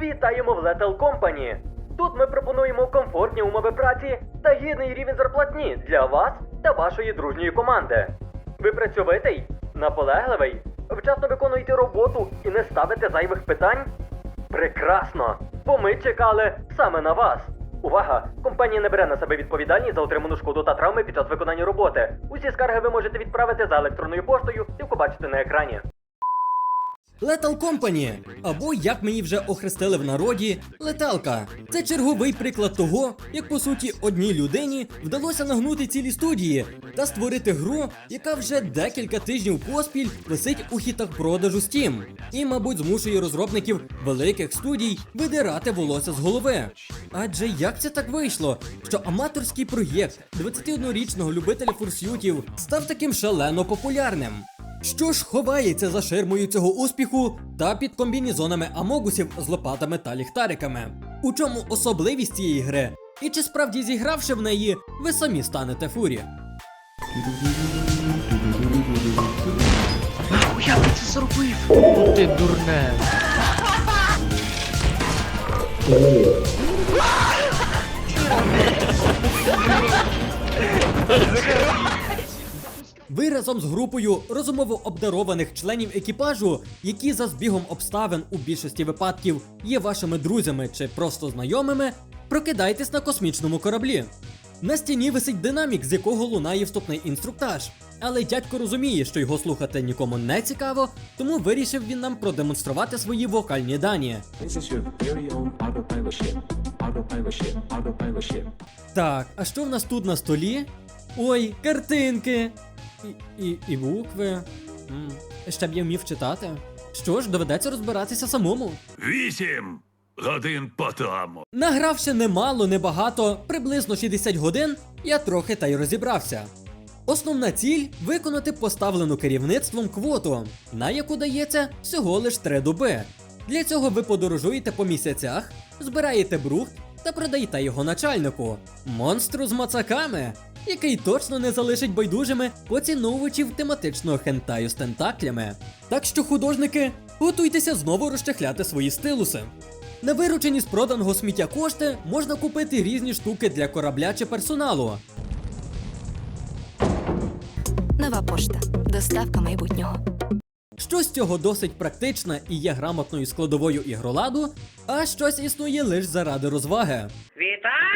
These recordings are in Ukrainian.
Вітаємо в Lethal Company! Тут ми пропонуємо комфортні умови праці та гідний рівень зарплатні для вас та вашої дружньої команди. Ви працьовитий, наполегливий, вчасно виконуєте роботу і не ставите зайвих питань? Прекрасно! Бо ми чекали саме на вас. Увага! Компанія не бере на себе відповідальність за отриману шкоду та травми під час виконання роботи. Усі скарги ви можете відправити за електронною поштою, яку бачите на екрані. Lethal Company, або як її вже охрестили в народі, леталка. Це черговий приклад того, як по суті одній людині вдалося нагнути цілі студії та створити гру, яка вже декілька тижнів поспіль висить у хітах продажу Steam. І, мабуть, змушує розробників великих студій видирати волосся з голови. Адже як це так вийшло, що аматорський проєкт 21-річного любителя фурсютів став таким шалено популярним? Що ж ховається за ширмою цього успіху та під комбінізонами амогусів з лопатами та ліхтариками? У чому особливість цієї гри? І чи справді зігравши в неї, ви самі станете фурі? Я би це зробив. Ну ти дурне. Ви разом з групою розумово обдарованих членів екіпажу, які за збігом обставин у більшості випадків є вашими друзями чи просто знайомими, прокидайтесь на космічному кораблі. На стіні висить динамік, з якого лунає вступний інструктаж. Але дядько розуміє, що його слухати нікому не цікаво, тому вирішив він нам продемонструвати свої вокальні дані. Так, а що в нас тут на столі? Ой, картинки! І, і, і букви. М, Ще б я вмів читати. Що ж, доведеться розбиратися самому. Вісім годин по тому. Награвши немало, небагато, приблизно 60 годин, я трохи та й розібрався. Основна ціль виконати поставлену керівництвом квоту, на яку дається всього лиш 3 доби. Для цього ви подорожуєте по місяцях, збираєте брухт та продаєте його начальнику, монстру з мацаками, який точно не залишить байдужими поціновувачів тематичного хентаю з тентаклями. Так що, художники, готуйтеся знову розчехляти свої стилуси. На виручені з проданого сміття кошти можна купити різні штуки для корабля чи персоналу. Нова пошта. Доставка майбутнього. Щось цього досить практичне і є грамотною складовою ігроладу, а щось існує лише заради розваги. Віталік!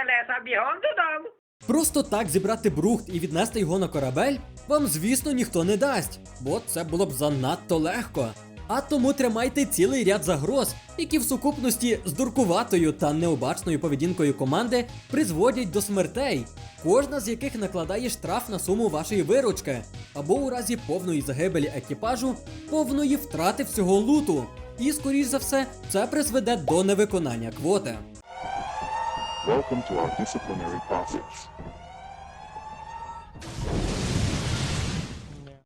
Началеса бігом. Просто так зібрати брухт і віднести його на корабель вам, звісно, ніхто не дасть, бо це було б занадто легко. А тому тримайте цілий ряд загроз, які в сукупності з дуркуватою та необачною поведінкою команди призводять до смертей, кожна з яких накладає штраф на суму вашої виручки, або у разі повної загибелі екіпажу, повної втрати всього луту. І, скоріш за все, це призведе до невиконання квоти. Welcome to our disciplinary process.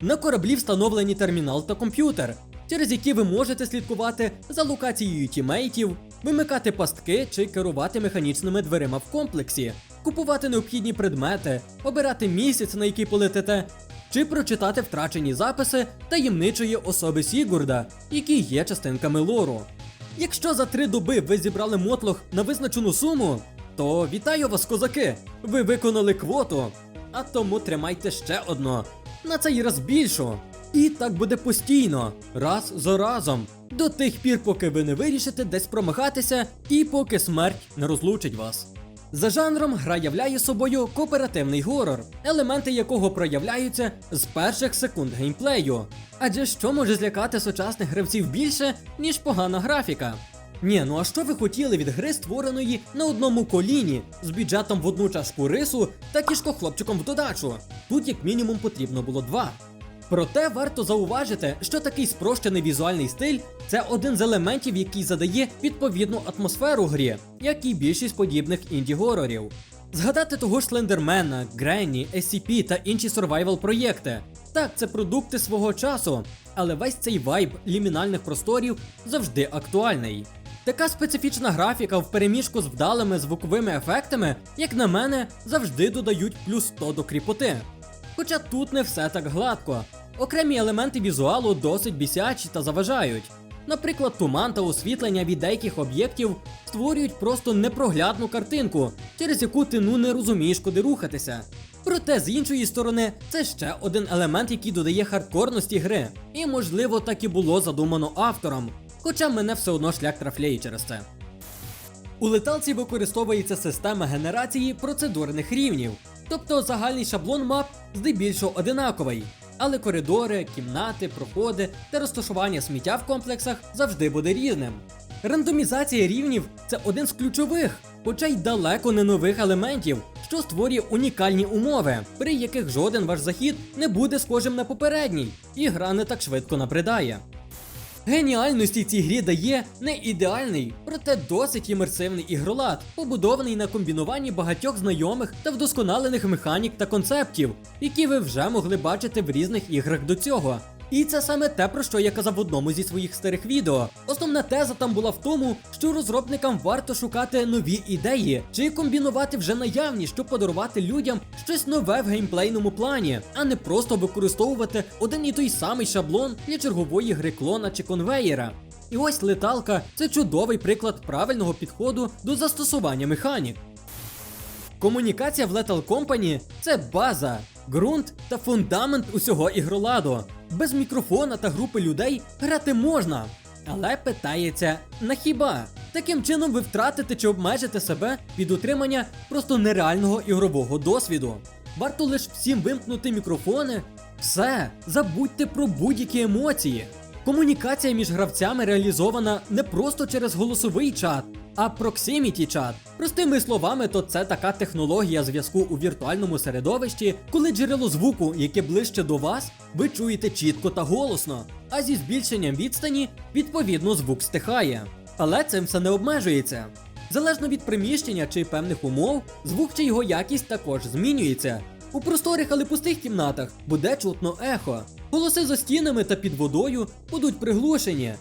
На кораблі встановлені термінал та комп'ютер, через які ви можете слідкувати за локацією тімейтів, вимикати пастки чи керувати механічними дверима в комплексі, купувати необхідні предмети, обирати місяць, на який полетите, чи прочитати втрачені записи таємничої особи Сігурда, які є частинками лору. Якщо за три доби ви зібрали мотлох на визначену суму, то вітаю вас, козаки! Ви виконали квоту. А тому тримайте ще одно. На цей раз більшу. І так буде постійно, раз за разом. До тих пір, поки ви не вирішите десь промахатися, і поки смерть не розлучить вас. За жанром гра являє собою кооперативний горор, елементи якого проявляються з перших секунд геймплею. Адже що може злякати сучасних гравців більше, ніж погана графіка? Ні, ну а що ви хотіли від гри, створеної на одному коліні, з бюджетом в одну чашку рису та кішкохлопчиком в додачу? Тут як мінімум потрібно було два. Проте варто зауважити, що такий спрощений візуальний стиль це один з елементів, який задає відповідну атмосферу грі, як і більшість подібних інді-горорів. Згадати того ж Слендермена, Гренні, SCP та інші survival проєкти. Так, це продукти свого часу, але весь цей вайб лімінальних просторів завжди актуальний. Така специфічна графіка в переміжку з вдалими звуковими ефектами, як на мене, завжди додають плюс 100 до кріпоти. Хоча тут не все так гладко. Окремі елементи візуалу досить бісячі та заважають. Наприклад, туман та освітлення від деяких об'єктів створюють просто непроглядну картинку, через яку ти ну не розумієш, куди рухатися. Проте з іншої сторони, це ще один елемент, який додає хардкорності гри, і можливо так і було задумано автором. Хоча мене все одно шлях трафляє через це. У леталці використовується система генерації процедурних рівнів, тобто загальний шаблон мап здебільшого одинаковий, але коридори, кімнати, проходи та розташування сміття в комплексах завжди буде різним. Рандомізація рівнів це один з ключових, хоча й далеко не нових елементів, що створює унікальні умови, при яких жоден ваш захід не буде схожим на попередній, і гра не так швидко набридає. Геніальності цій грі дає не ідеальний, проте досить імерсивний ігролад, побудований на комбінуванні багатьох знайомих та вдосконалених механік та концептів, які ви вже могли бачити в різних іграх до цього. І це саме те, про що я казав в одному зі своїх старих відео. Основна теза там була в тому, що розробникам варто шукати нові ідеї чи комбінувати вже наявні, щоб подарувати людям щось нове в геймплейному плані, а не просто використовувати один і той самий шаблон для чергової гри клона чи конвеєра. І ось леталка це чудовий приклад правильного підходу до застосування механік. Комунікація в Lethal Company – це база, ґрунт та фундамент усього ігроладу. Без мікрофона та групи людей грати можна. Але питається на хіба? Таким чином ви втратите чи обмежите себе від утримання просто нереального ігрового досвіду. Варто лише всім вимкнути мікрофони. Все, забудьте про будь-які емоції. Комунікація між гравцями реалізована не просто через голосовий чат, а proximity чат. Простими словами, то це така технологія зв'язку у віртуальному середовищі, коли джерело звуку, яке ближче до вас, ви чуєте чітко та голосно, а зі збільшенням відстані, відповідно, звук стихає. Але цим все не обмежується. Залежно від приміщення чи певних умов, звук чи його якість також змінюється. У просторих, але пустих кімнатах буде чутно ехо. Голоси за стінами та під водою будуть приглушені.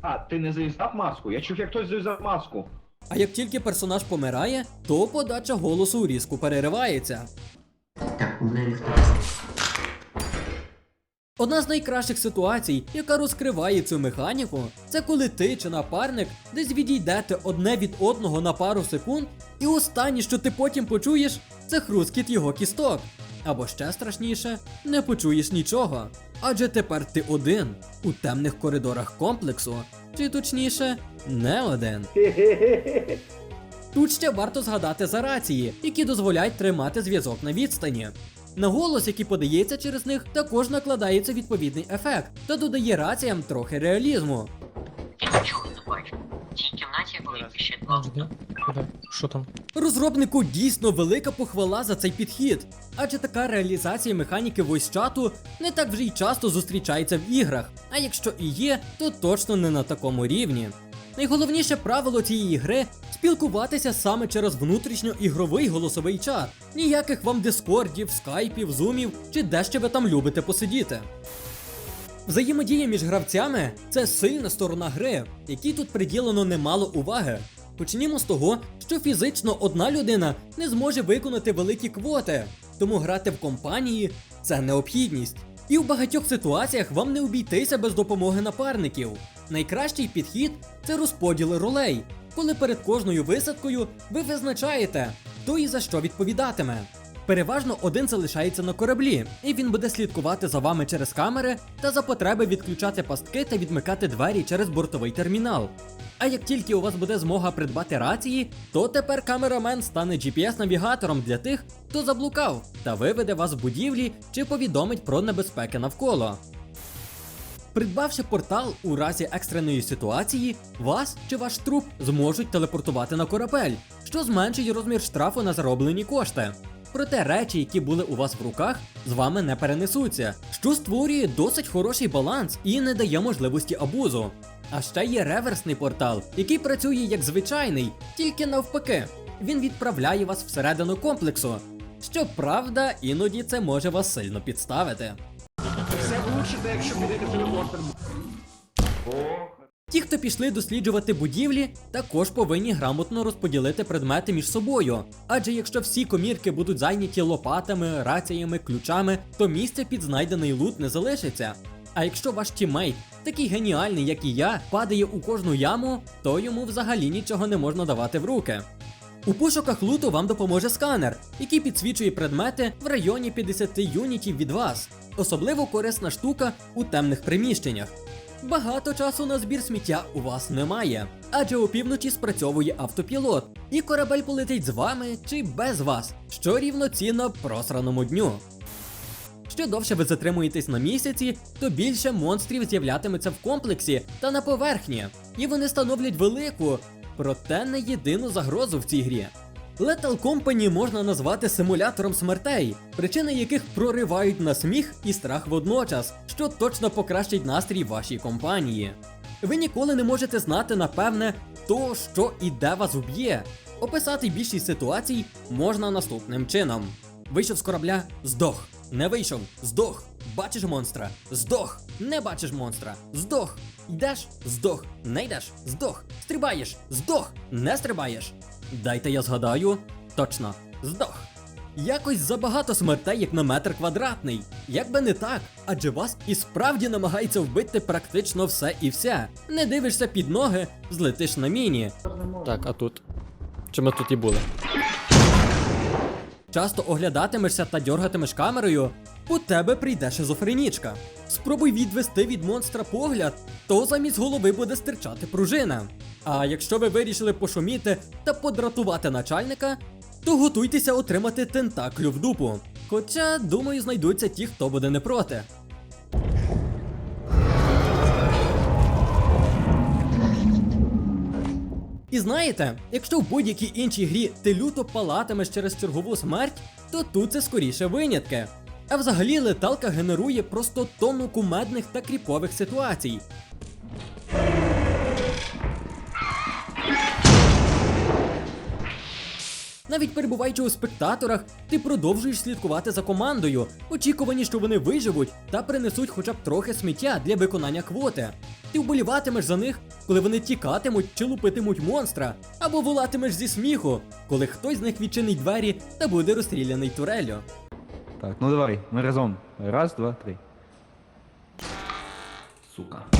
А, ти не завісав маску? Я чув, як хтось завісав маску. А як тільки персонаж помирає, то подача голосу різко переривається. Одна з найкращих ситуацій, яка розкриває цю механіку, це коли ти чи напарник десь відійдете одне від одного на пару секунд, і останнє, що ти потім почуєш, це хрускіт його кісток. Або ще страшніше, не почуєш нічого. Адже тепер ти один у темних коридорах комплексу, чи точніше, не один. Тут ще варто згадати за рації, які дозволяють тримати зв'язок на відстані. На голос, який подається через них, також накладається відповідний ефект та додає раціям трохи реалізму. Що там? Розробнику дійсно велика похвала за цей підхід, адже така реалізація механіки войс-чату не так вже й часто зустрічається в іграх, а якщо і є, то точно не на такому рівні. Найголовніше правило цієї гри спілкуватися саме через внутрішньоігровий голосовий чат. Ніяких вам дискордів, скайпів, зумів чи де ще ви там любите посидіти. Взаємодія між гравцями це сильна сторона гри, якій тут приділено немало уваги. Почнімо з того, що фізично одна людина не зможе виконати великі квоти, тому грати в компанії це необхідність. І в багатьох ситуаціях вам не обійтися без допомоги напарників. Найкращий підхід це розподіл ролей, коли перед кожною висадкою ви визначаєте, хто і за що відповідатиме. Переважно один залишається на кораблі, і він буде слідкувати за вами через камери та за потреби відключати пастки та відмикати двері через бортовий термінал. А як тільки у вас буде змога придбати рації, то тепер камерамен стане GPS-навігатором для тих, хто заблукав, та виведе вас з будівлі чи повідомить про небезпеки навколо. Придбавши портал у разі екстреної ситуації, вас чи ваш труп зможуть телепортувати на корабель, що зменшить розмір штрафу на зароблені кошти. Проте речі, які були у вас в руках, з вами не перенесуться, що створює досить хороший баланс і не дає можливості абузу. А ще є реверсний портал, який працює як звичайний, тільки навпаки. Він відправляє вас всередину комплексу. Щоправда, іноді це може вас сильно підставити. Все лучше, те, якщо підете телепортер. Ті, хто пішли досліджувати будівлі, також повинні грамотно розподілити предмети між собою. Адже якщо всі комірки будуть зайняті лопатами, раціями, ключами, то місця під знайдений лут не залишиться. А якщо ваш тіммейт такий геніальний, як і я, падає у кожну яму, то йому взагалі нічого не можна давати в руки. У пошуках луту вам допоможе сканер, який підсвічує предмети в районі 50 юнітів від вас. Особливо корисна штука у темних приміщеннях. Багато часу на збір сміття у вас немає, адже опівночі спрацьовує автопілот, і корабель полетить з вами чи без вас, що рівноцінно просраному дню. Що довше ви затримуєтесь на місяці, то більше монстрів з'являтиметься в комплексі та на поверхні, і вони становлять велику, проте не єдину загрозу в цій грі. Lethal Company можна назвати симулятором смертей, причини яких проривають на сміх і страх водночас, що точно покращить настрій вашій компанії. Ви ніколи не можете знати напевне то, що і де вас вб'є. Описати більшість ситуацій можна наступним чином: вийшов з корабля, здох. Не вийшов, здох. Бачиш монстра, здох. Не бачиш монстра, здох. Йдеш, здох. Не йдеш, здох. Стрибаєш, здох. Не стрибаєш. Дайте я згадаю. Точно, здох. Якось забагато смертей, як на метр квадратний. Як би не так, адже вас і справді намагається вбити практично все і все. Не дивишся під ноги, злетиш на міні. Так, а тут. Чи ми тут і були? Часто оглядатимешся та дьоргатимеш камерою, у тебе прийде шизофренічка. Спробуй відвести від монстра погляд, то замість голови буде стирчати пружина. А якщо ви вирішили пошуміти та подратувати начальника, то готуйтеся отримати тентаклю в дупу. Хоча, думаю, знайдуться ті, хто буде не проти. І знаєте, якщо в будь-якій іншій грі ти люто палатимеш через чергову смерть, то тут це скоріше винятки. А взагалі леталка генерує просто тонну кумедних та кріпових ситуацій. Навіть перебуваючи у спектаторах, ти продовжуєш слідкувати за командою, очікувані, що вони виживуть та принесуть хоча б трохи сміття для виконання квоти. Ти вболіватимеш за них, коли вони тікатимуть чи лупитимуть монстра, або волатимеш зі сміху, коли хтось з них відчинить двері та буде розстріляний туреллю. Так, ну давай, ми разом. Раз, два, три. Сука.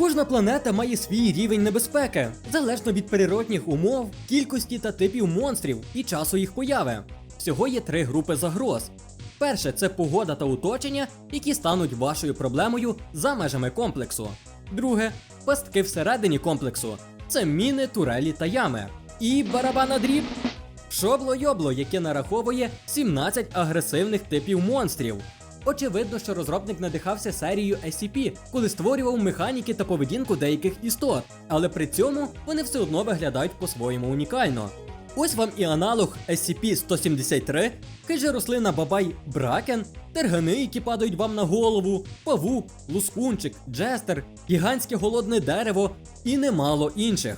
Кожна планета має свій рівень небезпеки, залежно від природних умов, кількості та типів монстрів і часу їх появи. Всього є три групи загроз. Перше це погода та оточення, які стануть вашою проблемою за межами комплексу. Друге пастки всередині комплексу. Це міни, турелі та ями. І барабана дріб. Шобло-йобло, яке нараховує 17 агресивних типів монстрів. Очевидно, що розробник надихався серією SCP, коли створював механіки та поведінку деяких істот, але при цьому вони все одно виглядають по-своєму унікально. Ось вам і аналог SCP-173, хижа рослина бабай Бракен, тергани, які падають вам на голову, павук, лускунчик, джестер, гігантське голодне дерево і немало інших.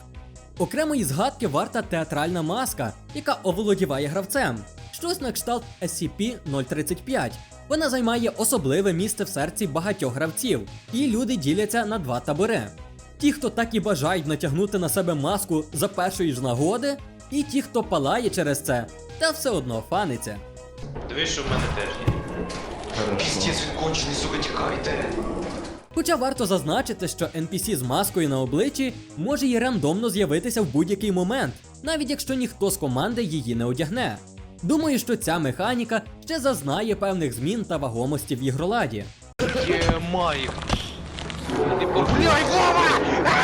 Окремої згадки варта театральна маска, яка оволодіває гравцем. Щось на кшталт SCP-035. Вона займає особливе місце в серці багатьох гравців, і люди діляться на два табори. Ті, хто так і бажають натягнути на себе маску за першої ж нагоди, і ті, хто палає через це, та все одно фаниться. Дивись, що в мене теж є. Сука, тікайте. Хоча варто зазначити, що NPC з маскою на обличчі може і рандомно з'явитися в будь-який момент, навіть якщо ніхто з команди її не одягне. Думаю, що ця механіка ще зазнає певних змін та вагомості в ігроладі. Ємай. Блядь, Вова!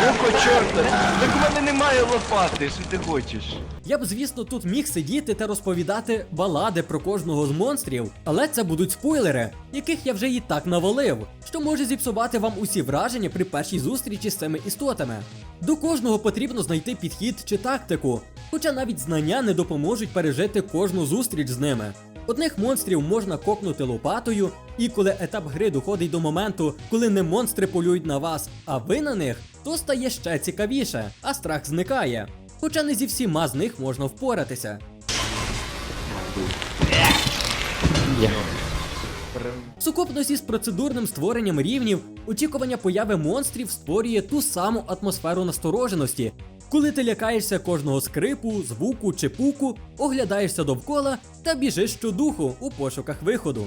Око чорта! Так у мене немає лопати, що ти хочеш? Я б, звісно, тут міг сидіти та розповідати балади про кожного з монстрів, але це будуть спойлери, яких я вже і так навалив, що може зіпсувати вам усі враження при першій зустрічі з цими істотами. До кожного потрібно знайти підхід чи тактику, хоча навіть знання не допоможуть пережити кожну зустріч з ними. Одних монстрів можна кокнути лопатою, і коли етап гри доходить до моменту, коли не монстри полюють на вас, а ви на них, то стає ще цікавіше, а страх зникає. Хоча не зі всіма з них можна впоратися. В сукупності з процедурним створенням рівнів, очікування появи монстрів створює ту саму атмосферу настороженості, коли ти лякаєшся кожного скрипу, звуку чи пуку, оглядаєшся довкола та біжиш щодуху у пошуках виходу.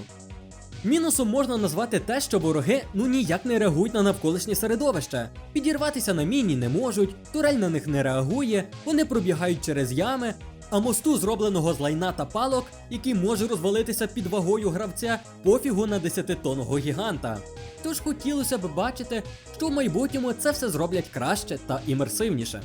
Мінусом можна назвати те, що вороги ну ніяк не реагують на навколишнє середовище. Підірватися на міні не можуть, турель на них не реагує, вони пробігають через ями, а мосту, зробленого з лайна та палок, який може розвалитися під вагою гравця, пофігу на 10-тонного гіганта. Тож хотілося б бачити, що в майбутньому це все зроблять краще та імерсивніше.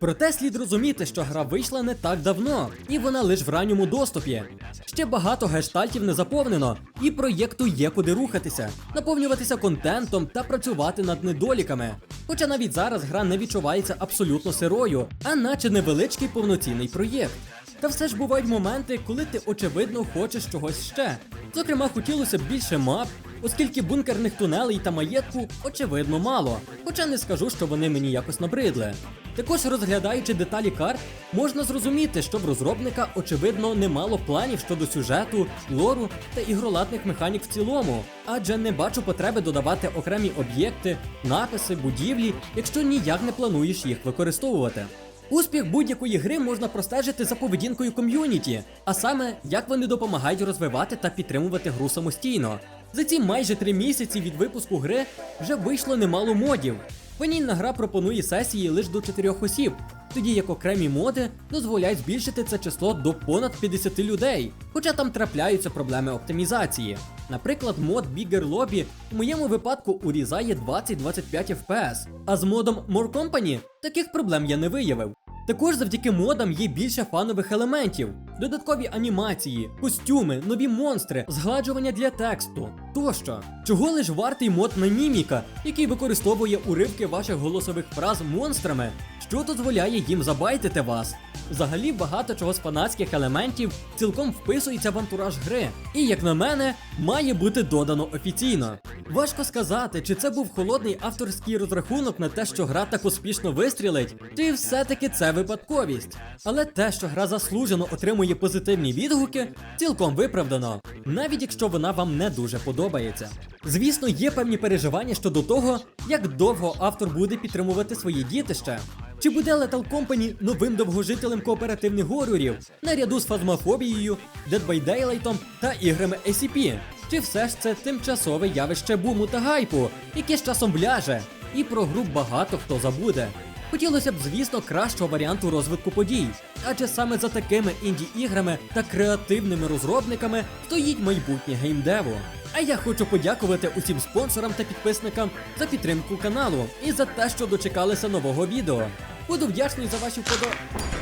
Проте слід розуміти, що гра вийшла не так давно, і вона лише в ранньому доступі. Ще багато гештальтів не заповнено, і проєкту є куди рухатися, наповнюватися контентом та працювати над недоліками. Хоча навіть зараз гра не відчувається абсолютно сирою, а наче невеличкий повноцінний проєкт. Та все ж бувають моменти, коли ти очевидно хочеш чогось ще. Зокрема, хотілося б більше мап, оскільки бункерних тунелей та маєтку очевидно мало, хоча не скажу, що вони мені якось набридли. Також розглядаючи деталі карт, можна зрозуміти, що в розробника очевидно немало планів щодо сюжету, лору та ігроладних механік в цілому, адже не бачу потреби додавати окремі об'єкти, написи, будівлі, якщо ніяк не плануєш їх використовувати. Успіх будь-якої гри можна простежити за поведінкою ком'юніті, а саме як вони допомагають розвивати та підтримувати гру самостійно. За ці майже три місяці від випуску гри вже вийшло немало модів. Ванільна гра пропонує сесії лише до 4 осіб, тоді як окремі моди дозволяють збільшити це число до понад 50 людей, хоча там трапляються проблеми оптимізації. Наприклад, мод Bigger Lobby в моєму випадку урізає 20-25 FPS, а з модом More Company таких проблем я не виявив. Також завдяки модам є більше фанових елементів, додаткові анімації, костюми, нові монстри, згладжування для тексту тощо. Чого лиш вартий мод на Німіка, який використовує уривки ваших голосових фраз монстрами, що дозволяє їм забайтити вас. Взагалі багато чого з фанатських елементів цілком вписується в антураж гри, і, як на мене, має бути додано офіційно. Важко сказати, чи це був холодний авторський розрахунок на те, що гра так успішно вистрілить, чи все-таки це випадковість. Але те, що гра заслужено отримує позитивні відгуки, цілком виправдано, навіть якщо вона вам не дуже подобається. Звісно, є певні переживання щодо того, як довго автор буде підтримувати свої дітище. Чи буде Lethal Company новим довгожителем кооперативних горорів наряду з фазмофобією, Daylight та іграми SCP? Чи все ж це тимчасове явище буму та гайпу, яке з часом вляже, і про гру багато хто забуде? Хотілося б, звісно, кращого варіанту розвитку подій, адже саме за такими інді-іграми та креативними розробниками стоїть майбутнє геймдеву. А я хочу подякувати усім спонсорам та підписникам за підтримку каналу і за те, що дочекалися нового відео. Буду вдячний за ваші вподобання.